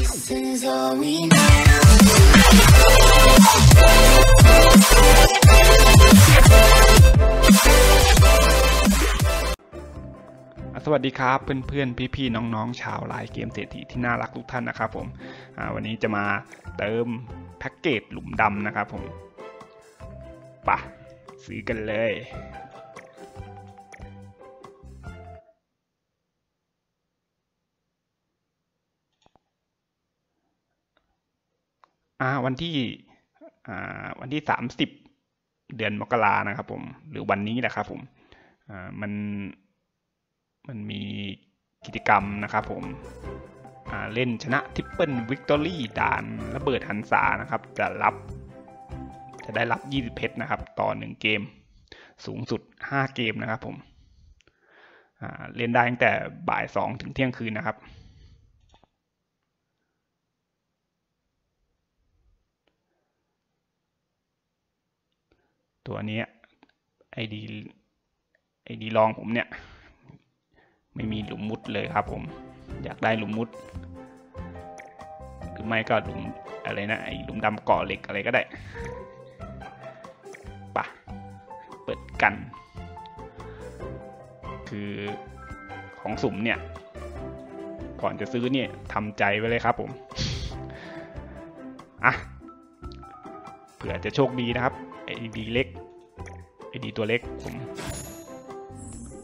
This is all we need. สวัสดีครับเพื่อนๆ พี่ๆ น้องๆ ชาวไลน์เกมเศรษฐีที่น่ารักทุกท่านนะครับผมวันนี้จะมาเติมแพ็กเกจหลุมดำนะครับผมปะซื้อกันเลย วันที่วันที่สามสิบเดือนมกรานะครับผม หรือวันนี้แหละครับผมมันมันมีกิจกรรมนะครับผมเล่นชนะทิปเปิลวิกตอรี่ด่านระเบิดหันษานะครับ จะรับ จะได้รับ 20 เพชรนะครับ ต่อ 1 เกม สูงสุด 5 เกมนะครับผมเล่นได้ตั้งแต่บ่าย 2 ถึงเที่ยงคืนนะครับ ตัวนี้ไอดีไอดีลองผมเนี่ย ไม่มีหลุมมุดเลยครับผม อยากได้หลุมมุด หรือไม่ก็หลุมอะไรนะไอหลุมดำเกาะเหล็กอะไรก็ได้ปะเปิดกัน คือของสุ่มเนี่ย ก่อนจะซื้อเนี่ยทำใจไว้เลยครับผม อะเผื่อจะโชคดีนะครับ ไอดีเล็กไอดีตัวเล็กผม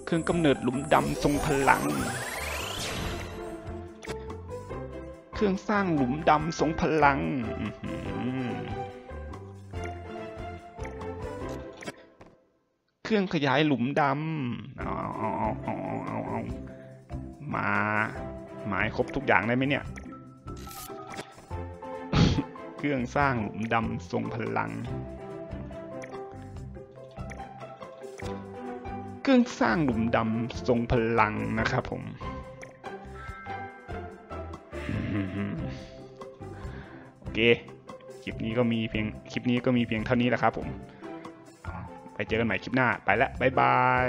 เครื่องกำเนิดหลุมดำทรงพลัง เครื่องสร้างหลุมดำทรงพลังเครื่องขยายหลุมดำเอาเอาเอาเอาเอาเอามาหมายครบทุกอย่างได้ไหมเนี่ย เครื่องสร้างหลุมดำทรงพลัง เครื่องสร้างหลุมดำทรงพลังนะครับผมโอเคคลิปนี้ก็มีเพียงคลิปนี้ก็มีเพียงเท่านี้แหละครับผม ไปเจอกันใหม่คลิปหน้าไปแล้วบ๊ายบาย